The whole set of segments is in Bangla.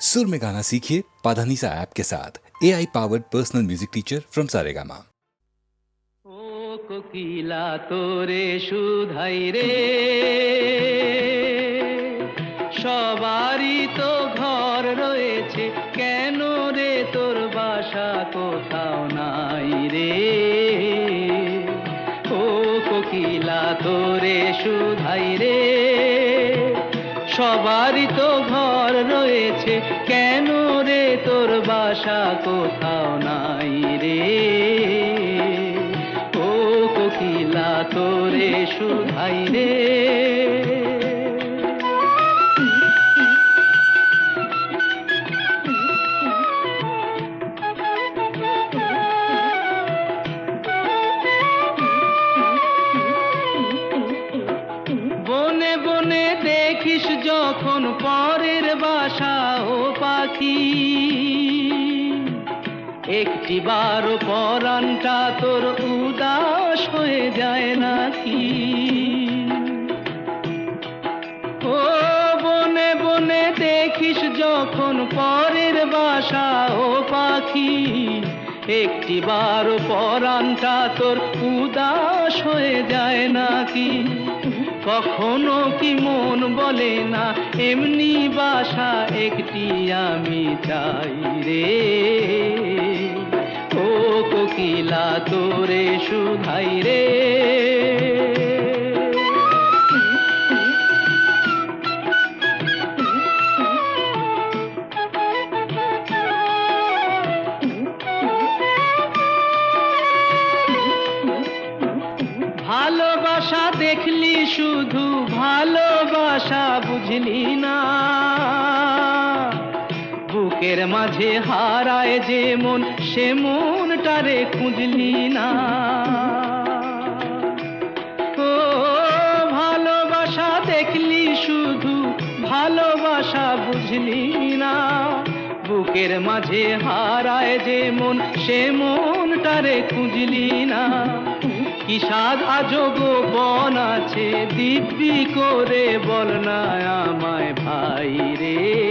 सुर में गाना सीखिए पाधानीसा ऐप के साथ A I powered personal music teacher from Saregama ও কোকিলা তোরে সুধাই রে সবারই তো ঘর রয়েছে কেন রে তোর বাসা কোথাও নাই রে ও কোকিলা তোরে সুধাই রে সবারই তো বাসা কোথাও নাই রে। ও কোকিলা, তোরে সুধাই রে। বনে বনে দেখিস যখন পরের বাসা ও পাখি। একটি বার পরানটা তোর উদাস হয়ে যায় নাকি? ও বনে বনে দেখিস যখন পরের বাসা ও পাখি একটি বার পরানটা তোর উদাস হয়ে যায় নাকি? কখনো কি মন বলে না, এমনি বাসা একটি আমি চাই রে কোকিলা, তোরে সুধাই রে। ভালোবাসা দেখলি শুধু, ভালোবাসা বুঝলি না। বুকের মাঝে হারায় যে মন, সে মনটারে খুঁজলি না। ও, ভালোবাসা দেখলি শুধু, ভালোবাসা বুঝলি না। বুকের মাঝে হারায় যে মন, সে মনটারে খুঁজলি না। কি সাদ আজব বন আছে, দিব্যি করে বল না আমায় ভাই রে।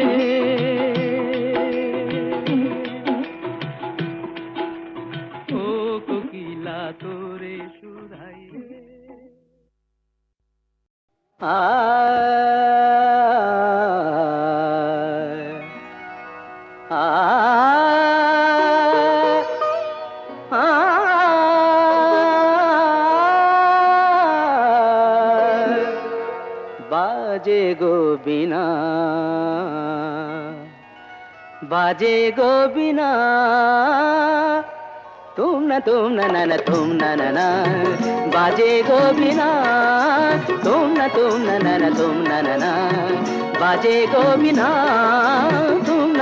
তুম না তুম না না না তুম না না না বাজে গো বিনা তুম না তুম না না না তুম না না না বাজে গো বিনা তুম না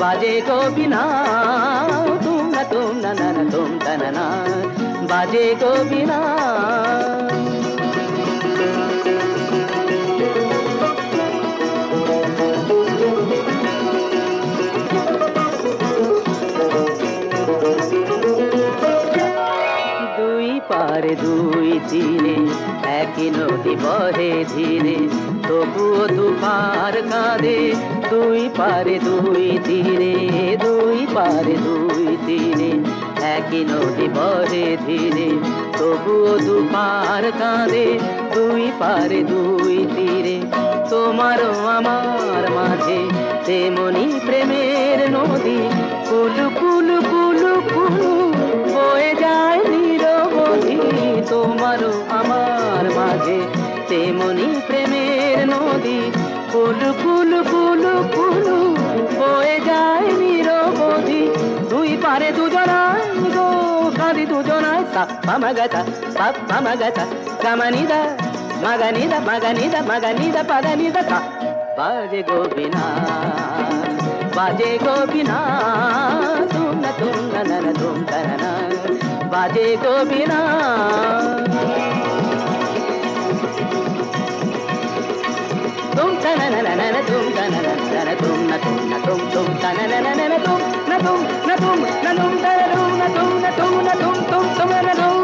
বাজে গোবিনা তুম না তুম না না না তুম তা না না, বাজে গোবিনা দুই পারে, দুই তীরে, একই নদী বহে ধীরে, তবুও দুপার কাঁদে দুই পারে দুই তীরে, দুই পারে দুই তীরে, একই নদী বহে ধীরে, তবুও দুপার কাঁদে দুই পারে দুই তীরে। তোমার আমার মাঝে তেমনি প্রেমের নদী, কুলু কুলু কুলু কুলু বয়ে যায় নিরবধি তোমারও আমার মাঝে তেমনি প্রেমের নদী কুলু কুলু কুলু পুরু বয়ে যায় নিরবধি দুই পারে দুজনায় গো কাঁদি দুজনায় সাপ্পা মাগাতা সাপ্পা মাগাতা গামানিদা মাগানিদা মাগানিদা মাগানিদা পাগানিদা সা বাজে গোবিনা বাজে গোবিনা তুম না তুম না না না তুম না বাজে গোবিনা tum ta na na na na tum ta na na తనతుం నతుం నతుం Tum తన నన నన తుం నతుం నతుం ననుం తననుం నతుం నతుం నతుం తుం తుమననుం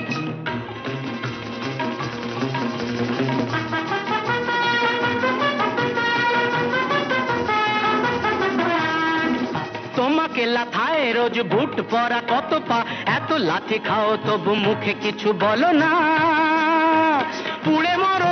তোমাকে লাথায় রোজ বুট পরা কত পা? এত লাথি খাও তবু মুখে কিছু বলো না। পুড়ে মরো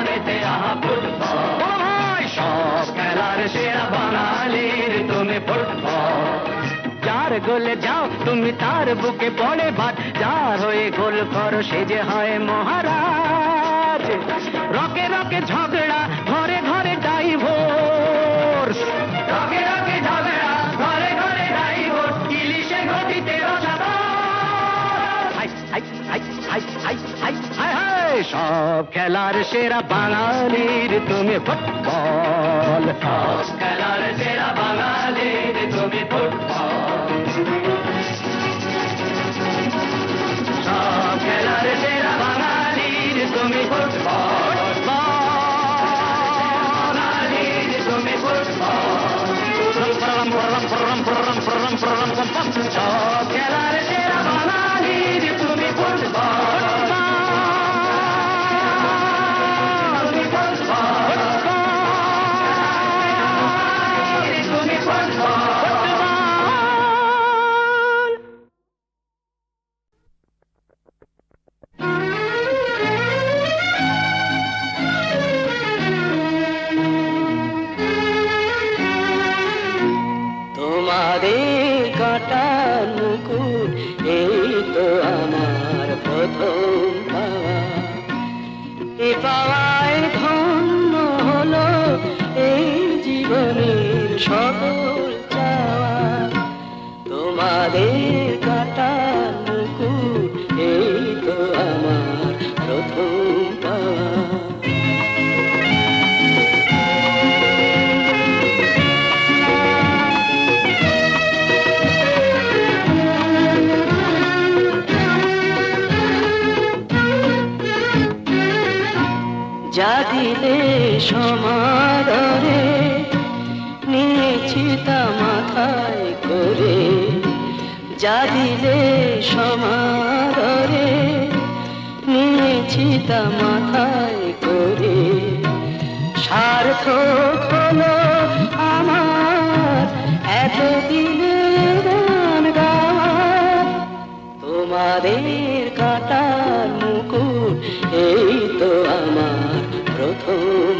গোলে যাও তুমি তার বুকে পড়ে ভাত। যার হয়ে গোল করো সে যে হয় মহারাজ। রকে রকে ঝগড়া ঘরে ঘরে ডাইভোর্স সব খেলার সেরা বাঙালির তুমি ফুটবল সব খেলার সেরা বাঙালির তুমি football Chop, get out of দিলে সমাদরে, নিয়েছি তা মাথায় করে। যা দিলে সমাদরে, নিয়েছি তা মাথায় করে। সার্থক হলো আমার এত দিনের গান গাওয়া। তোমাদের কাটার মুকুট, এই তো আমার। প্রথম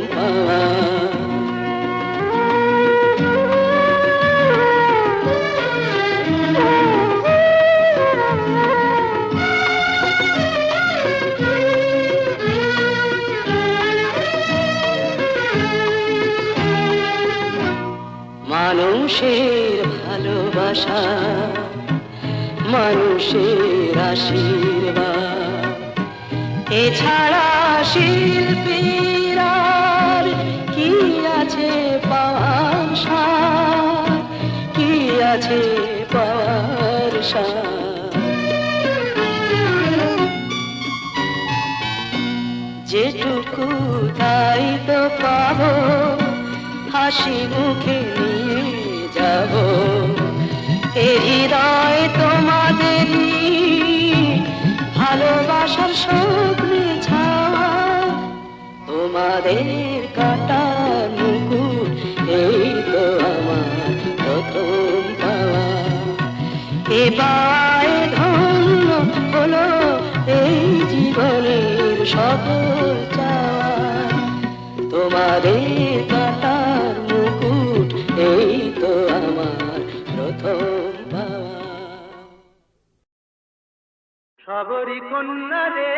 মানুষের ভালোবাসা মানুষের আশীর্বাদ। এছাড়া শিল্পীর কি আছে সার? কি আছে পাওয়ার যেটুকু তাই তো পাবো, হাসি মুখে নিয়ে যাব। এ হৃদয় তোমাদেরই ভালোবাসার ছাওয়া তোমাদের কাটার মুকুট, এই তো আমার প্রথম পাওয়া। এবার ধন্য হলো এই জীবনের সকল চাওয়া। তোমাদের কাটার মুকুট, এই তো আমার প্রথম পাওয়া। সবরি কন্যা রে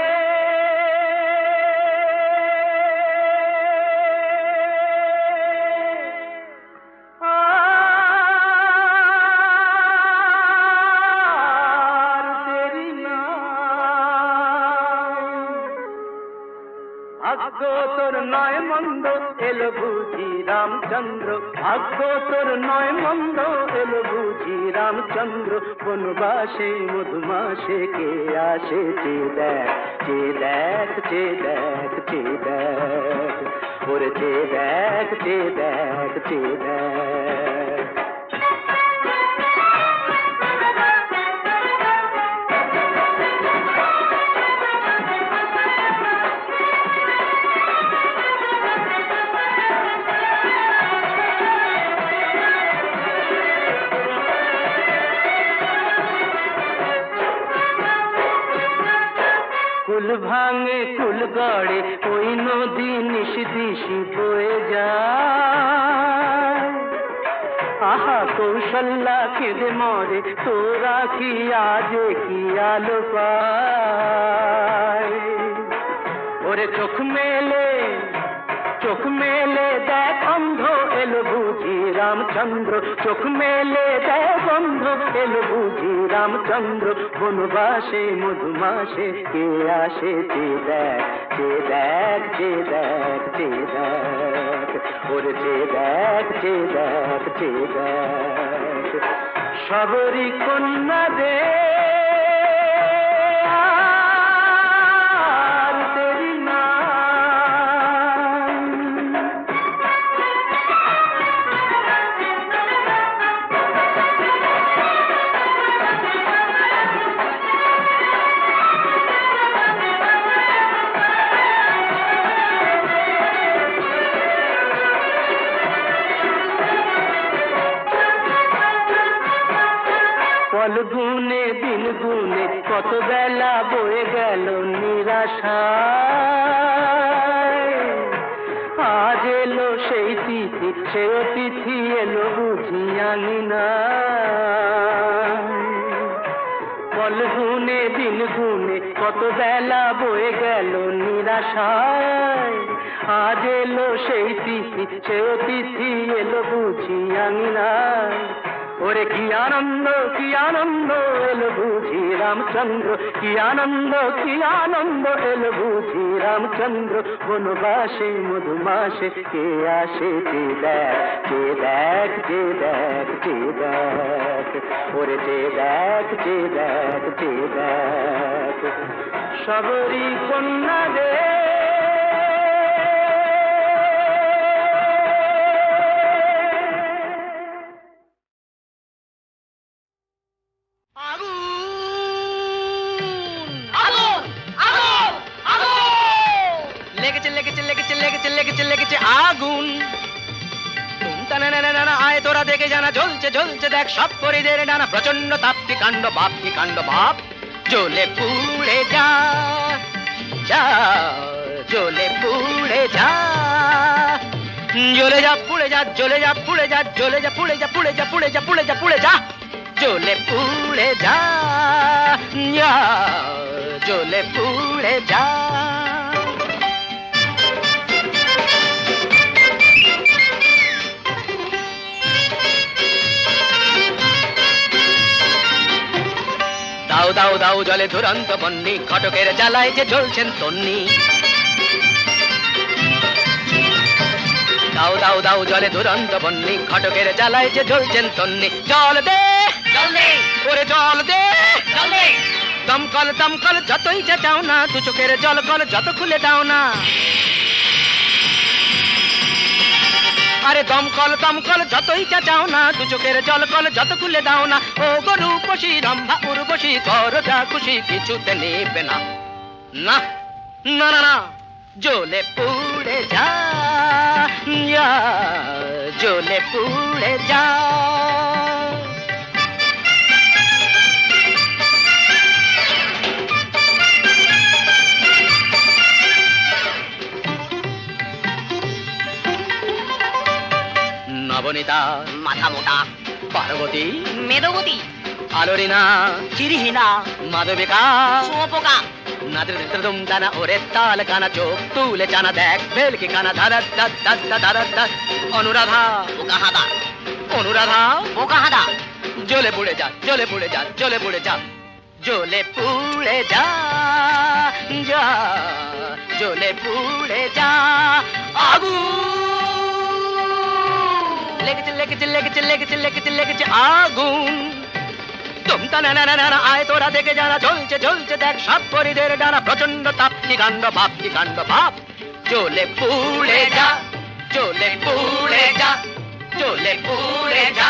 ভাগ্য তোর নয় মন্দ এলো বুঝি রামচন্দ্র, বনবাসে মধুমাসে কে আসে চে দেখ চে দেখ চে দেখ চে দেখ, ওরে চে দেখ চে দেখ চে দেখ। কুল ভাঙে কুল গড়ে, ওই নদী নিশ দিশি বয়ে যায়। আহা কৌশল্যা কেঁদে মরে, তোরা কি আজ কি আলো পায়? ওরে চোখ মেলে চোখ মেলে রামচন্দ্র, চোখ মেলে দেয় বন্ধু, এলো বুঝি রামচন্দ্র, বনবাসে, মধুমাসে, কে আসে যে দেখ যে দেখ যে দেখ যে দেখ, ওর যে দেখ যে দেখ যে দেখ। সবরি কন্যা দে পল গুনে, দিন গুনে, কত বেলা বয়ে গেল নিরাশায়। আজ এলো সেই তিথি সে অতিথি এলো বুঝি আমি না ওরে কি আনন্দ কি আনন্দ এলো বুঝি রামচন্দ্র। কি আনন্দ কি আনন্দ এলো বুঝি রামচন্দ্র। বনবাসে মধুমাসে কে আসে যে দেখ যে দেখ যে দেখ যে দেখ। ওরে যে দেখ যে দেখ যে দেখ। সবরি কন্যা রে। লেগেছে লেগেছে লেগেছে লেগেছে লেগেছে আগুন। আয় তোরা দেখে জানা জ্বলছে জ্বলছে দেখ সব পরিদের নানা প্রচণ্ড তাপ কি কাণ্ড বাপ কি কাণ্ড বাপ। জ্বলে পুড়ে যা যা জ্বলে পুড়ে যা। জ্বলে যা পুড়ে যা জ্বলে যা পুড়ে যা জ্বলে যা পুড়ে যা পুড়ে যা পুড়ে যা পুড়ে যা পুড়ে যা। জ্বলে পুড়ে যা, জ্বলে পুড়ে যা। দাও দাও দাও জলে ধুরন্ত বন্নি ঘটকের জ্বালায় যে জ্বলছেন তন্নি। দাও দাও দাও জলে দুরন্ত বন্নি ঘটকের জ্বালায় যে জ্বলছেন তন্নি। জল দে! জল দে! ওরে জল দে! দমকল দমকল যতই যে দাও না দু চোখের জল কল যত খুলে দাও না। আরে দমকল দমকল, যতই চাচাও না, দু চোখের জল কল, যত খুলে দাও না। ও গরু পশি রম্ভা, উর্বশি কর যা খুশি কিছুতে নেবে না। না না না না জলে পুড়ে যা জলে পুড়ে যা। নবনীতা মাথা মোটা পার্বতী মেদবতী। আলোরিনা চিরিহীনা মাধবিকা। শুয়োপোকা। নাদ্রদম দানা ওরে তাল কানা চোখ তুলে জানা দেখ ভেলকি কানা ধারা দাদ দাদ দাদ দাদ অনুরাধা। বোকা হাদা। অনুরাধা। বোকা হাদা। জ্বলে পুড়ে যা জ্বলে পুড়ে যা জ্বলে পুড়ে যা জ্বলে পুড়ে যা যা জ্বলে পুড়ে যা আগুন। লেগেছে লেগেছে লেগেছে লেগেছে লেগেছে লেগেছে আগুন। তুমতা না না না আয় তোরা দেখে যারা চলছে চলছে দেখ সব পরিদের ডানা প্রচণ্ড তাপ্তি কাণ্ড কি কাণ্ড বাপ চলে পুড়ে যা চলে পুড়ে যা চলে পুড়ে যা।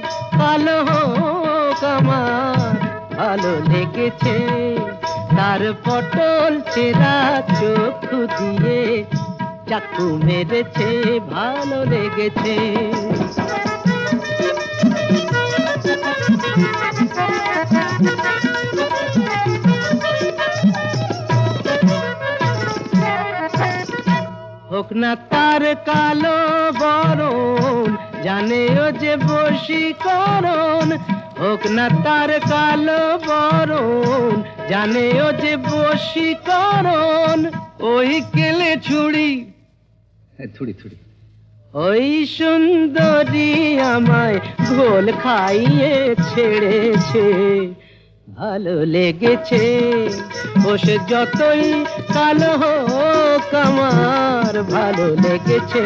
ভালো হোক আমার ভালো লেগেছে। তার পটল চেরা চোখ দিয়ে, চাকু মেরেছে, ভালো লেগেছে। হোক না তার কালো বরণ জানে ও যে বসি বশীকরণ হোক না তার কালো বরণ জানে ও যে বসি বশীকরণ ওই কেলে ছুড়ি থুড়ি থুড়ি ওই সুন্দরী আমায় ঘোল খাইয়ে ছেড়েছে। ভালো লেগেছে বসে যতই কালো হোক আমার ভালো লেগেছে।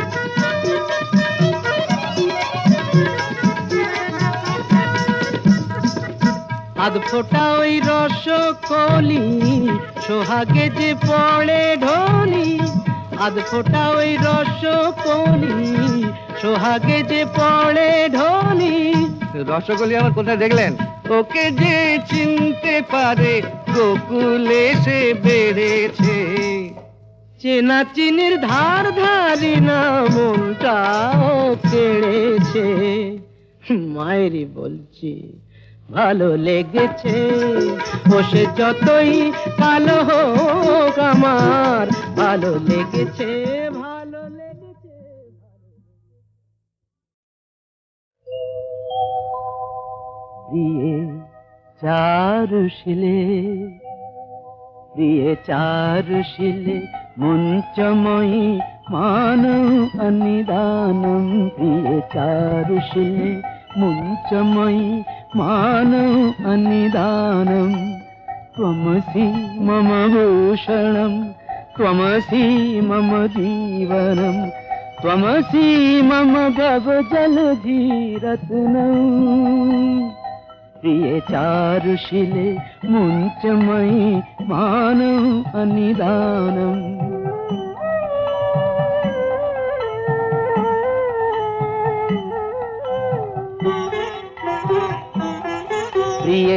আধ ফোটা ওই রসকলি সোহাগে যে পড়ে ঢোলি। আধ ফোটা ওই রসকলি সোহাগে যে পড়ে ঢোলি। রসগোল্লা আমার কোথায় দেখলেন? ওকে যে চিনতে পারে গোকুলে সে বেড়েছে। চেনা চিনির ধার ধারি না মনটাও কেড়েছে। মায়েরই বলছি। ভালো লেগেছে। বসে যতই ভালো হোক আমার, ভালো লেগেছে দিয়ে চারু শিলে দিয়ে চারু শিলে মঞ্চময়ী মানব অনিদানম। দিয়ে চারু শিলে मुञ्चमयि मानव अनिदानं। त्वमसि मम भूषणं त्वमसि मम जीवनं त्वमसि मम भवजलधीरत्नम् प्रिये चारुशिले मुञ्चमयि मानव अनिदानम्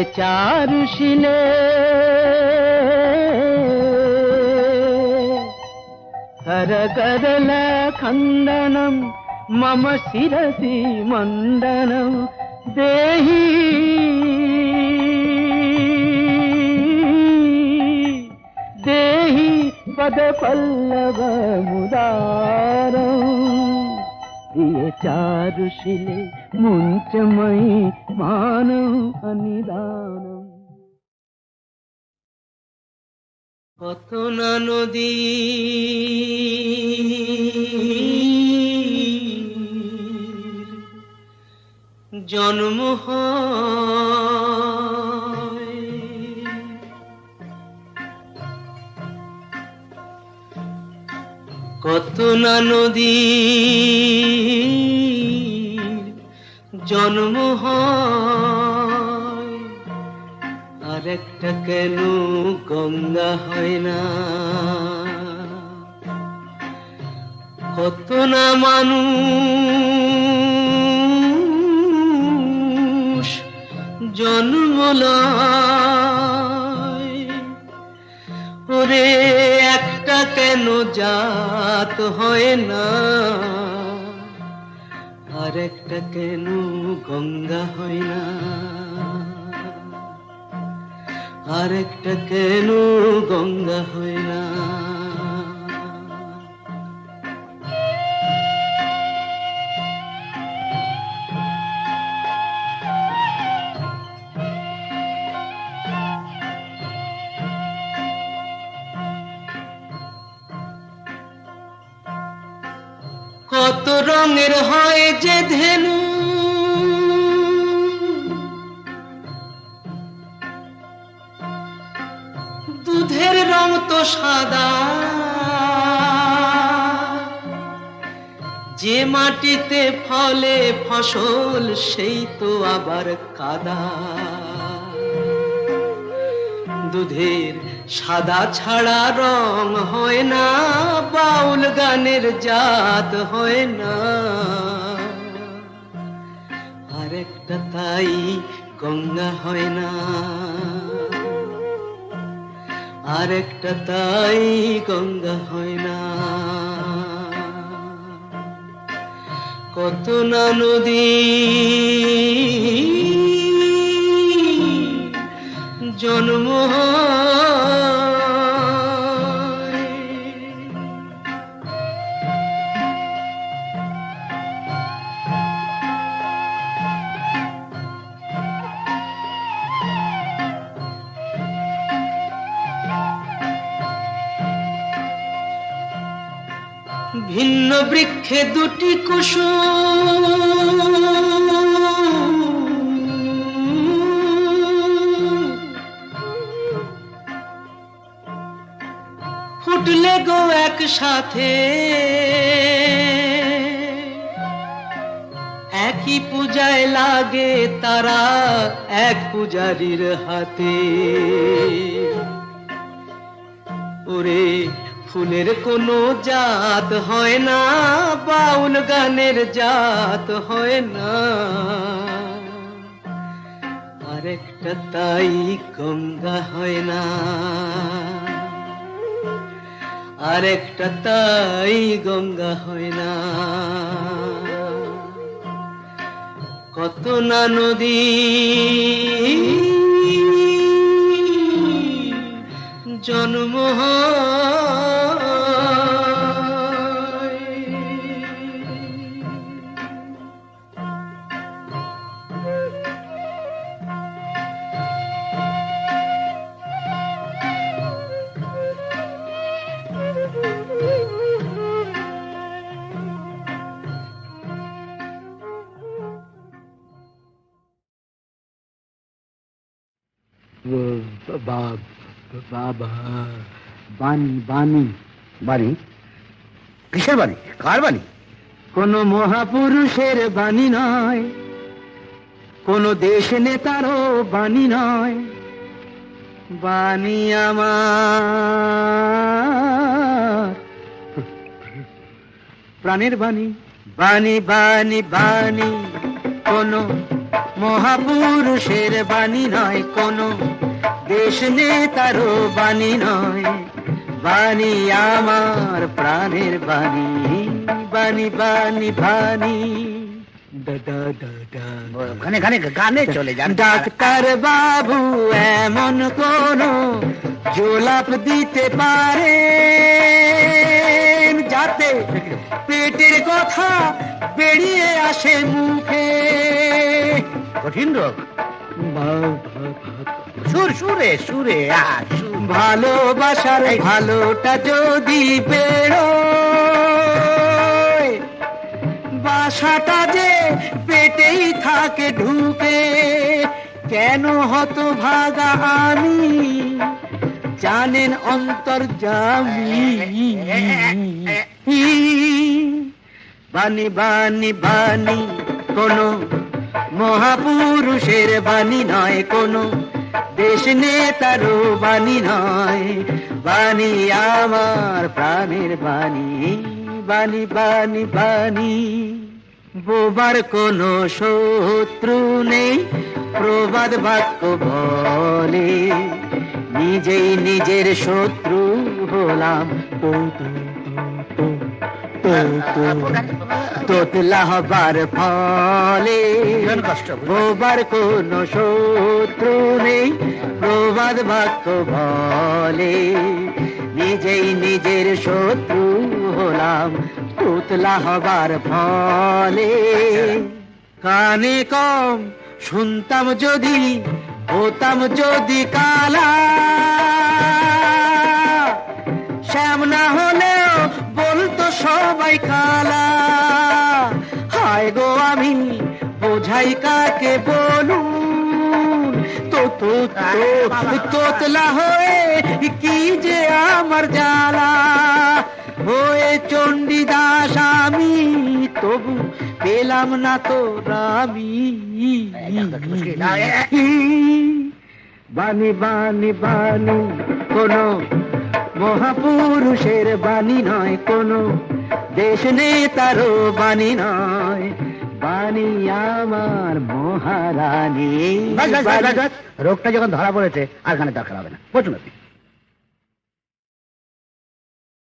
चारुषि ले हर करलखण्डनं मम शिरसि मण्डनं देहि। देहि पदपल्लवमुदा দিয়ে చారు శిలే ముంచమై మానవ అనిదానం কত না নদী জন্ম হয় কত না নদী, জন্ম আর একটা কেন গঙ্গা হয় না? কত না মানুষ জন্ম লয়। ওরে একটা কেন জাত হয় না? আর একটা কেন গঙ্গা হয় না? আর একটা কেন গঙ্গা হয় না? রঙের হয় যে ধেনু। দুধের রং তো সাদা। যে মাটিতে ফলে ফসল, সেই তো আবার কাদা। দুধের সাদা ছাড়া রং হয় না, বাউল গানের জাত হয় না আরেকটা তাই গঙ্গা হয় না আরেকটা তাই গঙ্গা হয় না কত না নদী, জন্ম হয়। ভিন্ন বৃক্ষে দুটি কুসুম। ফুটে উঠলে গো একসাথে। একই পূজায় লাগে তারা এক পূজারীর হাতে। ওরে ফুলের কোনো জাত হয় না, বাউল গানের জাত হয় না। আরেকটা তাই গঙ্গা হয় না। আরেকটা তাই গঙ্গা হয় না। কত না নদী, জন্ম হয় বাবা বাণী বাণী বাণী কিসের বাণী কার বাণী কোন মহাপুরুষের বাণী নয় কোন দেশ নেতারও বাণী নয়। বাণী আমার। প্রাণের বাণী। বাণী বাণী বাণী। কোন মহাপুরুষের বাণী নয় কোন দেশ নেতারও বাণী নয় বাণী আমার প্রাণের বাণী। বাণী বাণী বাণী। গানে গানে গানে চলে যান। ডাক্তার বাবু এমন কোন জোলাপ দিতে পারে যাতে পেটের কথা বেরিয়ে আসে মুখে। কঠিন রোগ। সুর সুরে সুরে ভালোবাসার ভালোটা যদি বেরো বাসাটা যে পেটেই থাকে ঢুকে কেন হত ভাগা আমি? জানেন অন্তর বাণী বাণী বাণী কোন মহাপুরুষের বাণী নয় কোন দেশ নেতারও বাণী নয়, বাণী আমার প্রাণের বাণী বাণী বাণী বাণী। বোবার কোনো শত্রু নেই, প্রবাদ বাক্য বলে, নিজেই নিজের শত্রু হলাম তো তোতলা হবার ফলে। বোবার কোনো শত্রু নেই প্রবাদ বাক্য বলে। নিজেই নিজের শত্রু হলাম পুতলা হবার ফলে। কানে কম শুনতাম যদি হতাম যদি কালা। শ্যাম না বলতো সবাই কালা। হায় গো আমি, বোঝাই কাকে বলুন? তো তো, তোতলা হয়ে কি যে আমার জ্বালা? হয়ে চণ্ডীদাস আমি, তবু পেলাম না তো রামি বাণী বাণী বাণী, কোন মহাপুরুষের বাণী নয় কোনো, দেশ নেতারও বাণী নয়। বাণী আমার মহারানী। রোগটা যখন ধরা পড়েছে, আর গানে দরকার হবে না। প্রচুর